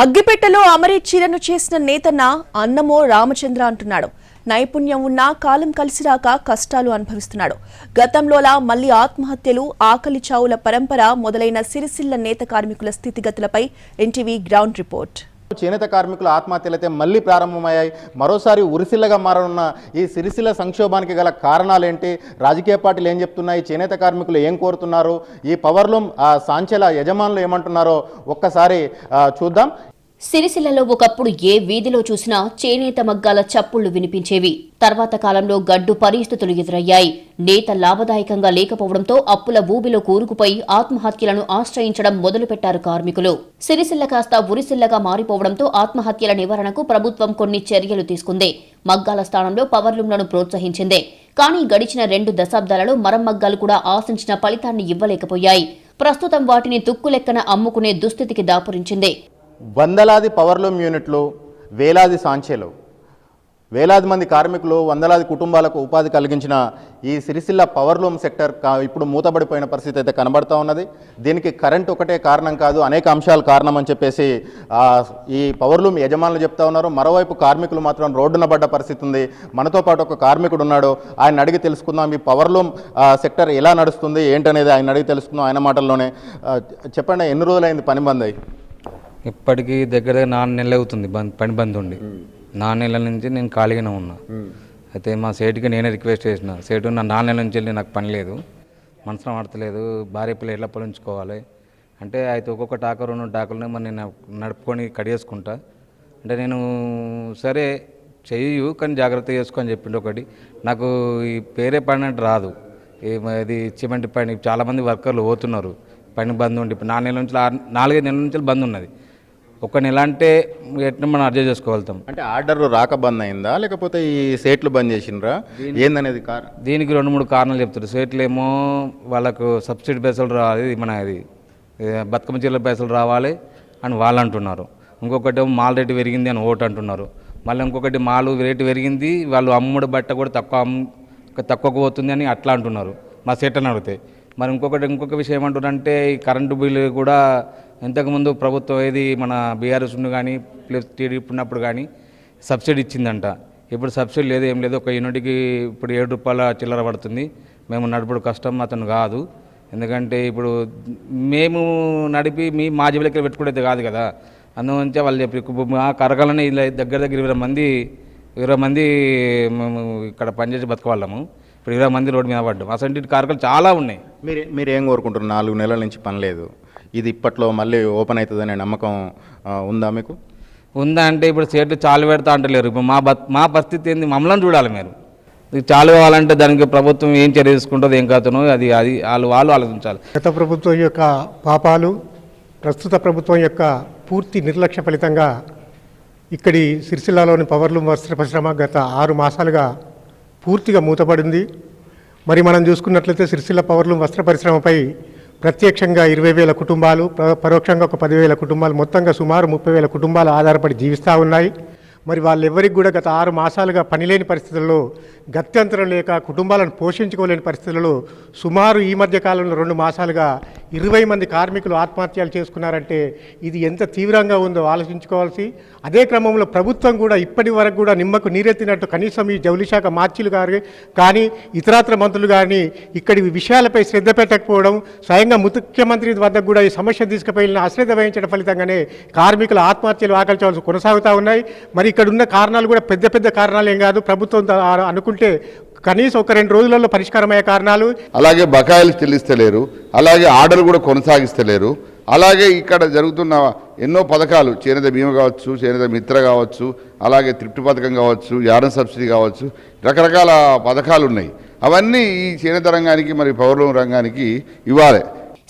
అగ్గిపెట్టెలో అమరే చీరను చేసిన నేతన్న అన్నమో రామచంద్ర అంటున్నాడు. నైపుణ్యం ఉన్నా కాలం కలిసి రాక కష్టాలు అనుభవిస్తున్నాడు. గతంలోలా మళ్ళీ ఆత్మహత్యలు ఆకలి చావుల పరంపర మొదలైన సిరిసిల్ల నేత కార్మికుల స్థితిగతులపై ఎన్టీవీ గ్రౌండ్ రిపోర్ట్. చేనేత కార్మికుల ఆత్మహత్యలైతే మళ్ళీ ప్రారంభమయ్యాయి. మరోసారి ఉరిసిల్లగా మారనున్న ఈ సిరిసిల్ల సంక్షోభానికి గల కారణాలేంటి? రాజకీయ పార్టీలు ఏం చెప్తున్నాయి? చేనేత కార్మికులు ఏం కోరుతున్నారు? ఈ పవర్లూమ్ ఆ సాంచెల యజమానులు ఏమంటున్నారో ఒక్కసారి చూద్దాం. సిరిసిల్లలో ఒకప్పుడు ఏ వీధిలో చూసినా చేనేత మగ్గాల చప్పుళ్ళు వినిపించేవి. తర్వాత కాలంలో గడ్డు పరిస్థితులు ఎదురయ్యాయి. నేత లాభదాయకంగా లేకపోవడంతో అప్పుల ఊబిలో కూరుకుపోయి ఆత్మహత్యలను ఆశ్రయించడం మొదలుపెట్టారు కార్మికులు. సిరిసిల్ల కాస్త ఉరిసిల్లగా మారిపోవడంతో ఆత్మహత్యల నివారణకు ప్రభుత్వం కొన్ని చర్యలు తీసుకుంది. మగ్గాల స్థానంలో పవర్లూమ్లను ప్రోత్సహించింది. కానీ గడిచిన రెండు దశాబ్దాలలో మరం మగ్గాలు కూడా ఆశించిన ఫలితాన్ని ఇవ్వలేకపోయాయి. ప్రస్తుతం వాటిని తుక్కులెక్కన అమ్ముకునే దుస్థితికి దాపురించింది. వందలాది పవర్లూమ్ యూనిట్లు వేలాది సాంచెలు. వేలాది మంది కార్మికులు వందలాది కుటుంబాలకు ఉపాధి కలిగించిన ఈ సిరిసిల్ల పవర్లూమ్ సెక్టర్ కా ఇప్పుడు మూతబడిపోయిన పరిస్థితి అయితే కనబడతా ఉన్నది. దీనికి కరెంట్ ఒకటే కారణం కాదు అనేక అంశాలు కారణం అని చెప్పేసి ఈ పవర్లూమ్ యజమానులు చెప్తా ఉన్నారు. మరోవైపు కార్మికులు మాత్రం రోడ్డున పడ్డ పరిస్థితి ఉంది. మనతో పాటు ఒక కార్మికుడు ఉన్నాడు. ఆయన అడిగి తెలుసుకుందాం ఈ పవర్లూమ్ సెక్టర్ ఎలా నడుస్తుంది ఏంటనేది ఆయన అడిగి తెలుసుకుందాం ఆయన మాటల్లోనే. చెప్పండి ఎన్ని రోజులైంది పని బంద్ అయ్యి? ఇప్పటికి దగ్గర దగ్గర నాలుగు నెలలు అవుతుంది బంద్ పని బంద్ ఉండి. నాలుగు నెలల నుంచి నేను ఖాళీగానే ఉన్నా. అయితే మా సేటుకి నేనే రిక్వెస్ట్ చేసిన. సేటు నా నాలుగు నెలల నుంచి వెళ్ళి నాకు పని లేదు. మనసులో ఆడతలేదు. భార్య పిల్ల ఎట్లా పొలించుకోవాలి? అంటే అయితే ఒక్కొక్క టాక రెండు టాకలు మరి నేను నడుపుకొని కడిగేసుకుంటా. అంటే నేను సరే చెయ్యు కానీ జాగ్రత్త చేసుకో అని చెప్పిండు ఒకటి. నాకు ఈ పేరే పని అంటే రాదు. ఇది సిమెంట్ పని. చాలామంది వర్కర్లు పోతున్నారు. పని బంద్ ఉండి. ఇప్పుడు నాలుగు నెలల నుంచి నాలుగైదు నెలల నుంచి బంద్ ఉన్నది. ఒక నెల అంటే ఎట్లా మనం అడ్జస్ట్ చేసుకోగలుగుతాం? అంటే ఆర్డర్ రాక బంద్ అయిందా? లేకపోతే ఈ సేట్లు బంద్ చేసిండ్రా? ఏందనేది కార్? దీనికి రెండు మూడు కారణాలు చెప్తారు స్వేట్లు ఏమో వాళ్ళకు సబ్సిడీ పైసలు రావాలి మన ఇది. ఏ, బతుకమ్మ చీరల పైసలు రావాలి అని వాళ్ళు అంటున్నారు ఇంకొకటి ఏమో మాల్ రేటు పెరిగింది అని ఓటు అంటున్నారు. మళ్ళీ ఇంకొకటి మాలు రేటు పెరిగింది వాళ్ళు అమ్ముడు బట్ట కూడా తక్కువ తక్కువకు పోతుంది అని అట్లా అంటున్నారు. మా సెట్ అని అడిగితే. మరి ఇంకొకటి ఇంకొక విషయం ఏమంటారంటే ఈ కరెంటు బిల్లు కూడా ఇంతకుముందు ప్రభుత్వం ఏది మన బీఆర్ఎస్ ఉండు కానీ ప్లస్ టీడీపీ ఉన్నప్పుడు కానీ సబ్సిడీ ఇచ్చిందంట. ఇప్పుడు సబ్సిడీ లేదు ఏం లేదు. ఒక యూనిట్కి ఇప్పుడు ఏడు రూపాయల చిల్లర పడుతుంది. మేము నడుపుడు కష్టం అతను కాదు. ఎందుకంటే ఇప్పుడు మేము నడిపి మీ మా జేబులకి పెట్టుకునేది కాదు కదా. అందుకే వాళ్ళు చెప్పి మా కరకాలనే ఇలా దగ్గర దగ్గర ఇరవై మంది ఇరవై మంది మేము ఇక్కడ పనిచేసి బతకవాళ్ళము ఇప్పుడు ఇరవై మంది రోడ్డు మీద పడ్డాం. అసలు కారకాలు చాలా ఉన్నాయి. మీరు మీరు ఏం కోరుకుంటున్నారు? నాలుగు నెలల నుంచి పని లేదు. ఇది ఇప్పట్లో మళ్ళీ ఓపెన్ అవుతుందనే నమ్మకం ఉందా మీకు? ఉందా అంటే ఇప్పుడు సీట్లు చాలు పెడతా అంటలేరు. ఇప్పుడు మా బత్ మా పరిస్థితి ఏంది? మమ్మల్ని చూడాలి మీరు. ఇది చాలు కావాలంటే దానికి ప్రభుత్వం ఏం చర్య తీసుకుంటుందో ఏం కాతనో అది అది వాళ్ళు వాళ్ళు ఆలోచించాలి. గత ప్రభుత్వం యొక్క పాపాలు ప్రస్తుత ప్రభుత్వం యొక్క పూర్తి నిర్లక్ష్య ఫలితంగా ఇక్కడి సిరిసిల్లాలోని పవర్లు వస్త్ర పరిశ్రమ గత ఆరు మాసాలుగా పూర్తిగా మూతపడింది. మరి మనం చూసుకున్నట్లయితే సిరిసిల్ల పవర్లు వస్త్ర పరిశ్రమపై ప్రత్యక్షంగా ఇరవై వేల కుటుంబాలు పరోక్షంగా ఒక పదివేల కుటుంబాలు మొత్తంగా సుమారు ముప్పై వేల కుటుంబాలు ఆధారపడి జీవిస్తూ ఉన్నాయి. మరి వాళ్ళెవరికి కూడా గత ఆరు మాసాలుగా పనిలేని పరిస్థితుల్లో గత్యంతరం లేక కుటుంబాలను పోషించుకోలేని పరిస్థితులలో సుమారు ఈ మధ్య కాలంలో రెండు మాసాలుగా ఇరవై మంది కార్మికులు ఆత్మహత్యలు చేసుకున్నారంటే ఇది ఎంత తీవ్రంగా ఉందో ఆలోచించుకోవాల్సి అదే క్రమంలో ప్రభుత్వం కూడా ఇప్పటి వరకు కూడా నిమ్మకు నీరెత్తినట్టు కనీసం ఈ జౌలి శాఖ మార్చిలు గారు కానీ ఇతరాత్ర మంత్రులు కానీ ఇక్కడి విషయాలపై శ్రద్ధ పెట్టకపోవడం స్వయంగా ముఖ్యమంత్రి వద్దకు కూడా ఈ సమస్య తీసుకుపోయిన అశ్రద్ధ వహించడం ఫలితంగానే కార్మికుల ఆత్మహత్యలు ఆకలి కొనసాగుతూ ఉన్నాయి. మరి ఇక్కడ ఉన్న కారణాలు కూడా పెద్ద పెద్ద కారణాలు ఏం కాదు. ప్రభుత్వం అనుకుంటే కనీసం ఒక రెండు రోజులలో పరిష్కారమయ్యే కారణాలు? అలాగే బకాయిలు చెల్లిస్తలేరు అలాగే ఆర్డర్ కూడా కొనసాగిస్తలేరు అలాగే ఇక్కడ జరుగుతున్న ఎన్నో పథకాలు చేనేత బీమా కావచ్చు చేనేత మిత్ర కావచ్చు అలాగే తృప్తి పథకం కావచ్చు యారం సబ్సిడీ కావచ్చు రకరకాల పథకాలు ఉన్నాయి. అవన్నీ ఈ చేనేత రంగానికి మరి పౌర రంగానికి ఇవ్వాలి.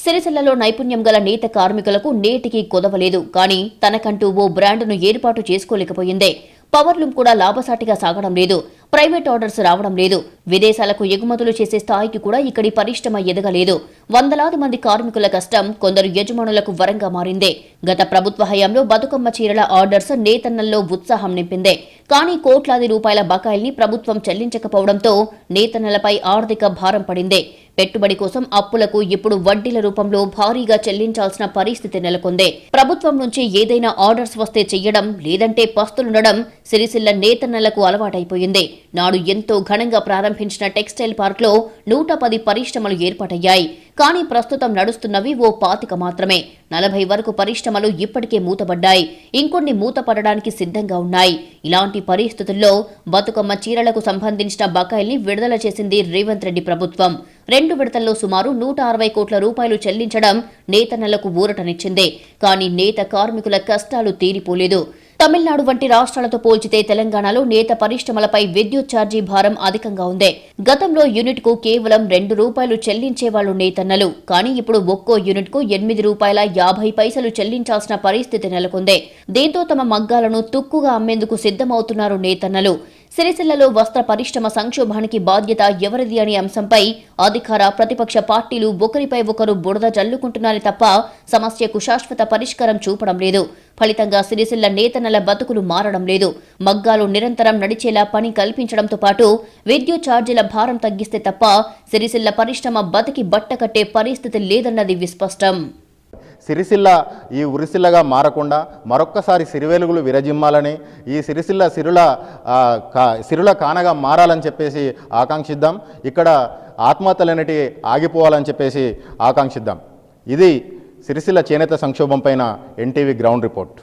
సిరిసిల్లలో నైపుణ్యం గల నేత కార్మికులకు నేటికి కొదవలేదు. కానీ తనకంటూ ఓ బ్రాండ్ను ఏర్పాటు చేసుకోలేకపోయిందే. పవర్లూమ్ కూడా లాభసాటిగా సాగడం లేదు. ప్రైవేట్ ఆర్డర్స్ రావడం లేదు. విదేశాలకు ఎగుమతులు చేసే స్థాయికి కూడా ఇక్కడి పరిశ్రమ ఎదగలేదు. వందలాది మంది కార్మికుల కష్టం కొందరు యజమానులకు వరంగా మారిందే. గత ప్రభుత్వ హయాంలో బతుకమ్మ చీరల ఆర్డర్స్ నేతన్నల్లో ఉత్సాహం నింపిందే. కానీ కోట్లాది రూపాయల బకాయిల్ని ప్రభుత్వం చెల్లించకపోవడంతో నేతన్నలపై ఆర్థిక భారం పడిందే. పెట్టుబడి కోసం అప్పులకు ఇప్పుడు వడ్డీల రూపంలో భారీగా చెల్లించాల్సిన పరిస్థితి నెలకొందే. ప్రభుత్వం నుంచి ఏదైనా ఆర్డర్స్ వస్తే చెయ్యడం లేదంటే పస్తులుండడం సిరిసిల్ల నేతన్నలకు అలవాటైపోయింది. నాడు ఎంతో ఘనంగా ప్రారంభించిన టెక్స్టైల్ పార్క్లో నూట పది పరిశ్రమలు ఏర్పాటయ్యాయి. కానీ ప్రస్తుతం నడుస్తున్నవి ఓ పాతిక మాత్రమే. నలభై వరకు పరిశ్రమలు ఇప్పటికే మూతపడ్డాయి. ఇంకొన్ని మూతపడడానికి సిద్ధంగా ఉన్నాయి. ఇలాంటి పరిస్థితుల్లో బతుకమ్మ చీరలకు సంబంధించిన బకాయిల్ని విడుదల చేసింది రేవంత్ రెడ్డి ప్రభుత్వం. రెండు విడతల్లో సుమారు నూట అరవై కోట్ల రూపాయలు చెల్లించడం నేతన్నలకు ఊరటనిచ్చింది. కానీ నేత కార్మికుల కష్టాలు తీరిపోలేదు. తమిళనాడు వంటి రాష్ట్రాలతో పోల్చితే తెలంగాణలో నేత పరిశ్రమలపై విద్యుత్ ఛార్జీ భారం అధికంగా ఉంది. గతంలో యూనిట్కు కేవలం రెండు రూపాయలు చెల్లించేవాళ్ళు నేతన్నలు. కానీ ఇప్పుడు ఒక్కో యూనిట్కు ఎనిమిది రూపాయల యాభై పైసలు చెల్లించాల్సిన పరిస్థితి నెలకొంది. దీంతో తమ మగ్గాలను తుక్కుగా అమ్మేందుకు సిద్ధమవుతున్నారు నేతన్నలు. సిరిసిల్లలో వస్త్ర పరిశ్రమ సంక్షోభానికి బాధ్యత ఎవరిది అనే అంశంపై అధికార ప్రతిపక్ష పార్టీలు ఒకరిపై ఒకరు బురద జల్లుకుంటున్నారే తప్ప సమస్యకు శాశ్వత పరిష్కారం చూపడం లేదు. ఫలితంగా సిరిసిల్ల నేతనల బతుకులు మారడం లేదు. మగ్గాలు నిరంతరం నడిచేలా పని కల్పించడంతో పాటు విద్యుత్ ఛార్జీల భారం తగ్గిస్తే తప్ప సిరిసిల్ల పరిశ్రమ బతికి బట్టకట్టే పరిస్థితి లేదన్నది విస్పష్టం. సిరిసిల్ల ఈ ఉరిసిల్లగా మారకుండా మరొక్కసారి సిరివెలుగులు విరజిమ్మాలని ఈ సిరిసిల్ల సిరుల కా- సిరుల కానగా మారాలని చెప్పేసి ఆకాంక్షిద్దాం. ఇక్కడ ఆత్మహత్యలనేటి ఆగిపోవాలని చెప్పేసి ఆకాంక్షిద్దాం. ఇది సిరిసిల్ల చేనేత సంక్షోభం పైన ఎన్టీవీ గ్రౌండ్ రిపోర్ట్.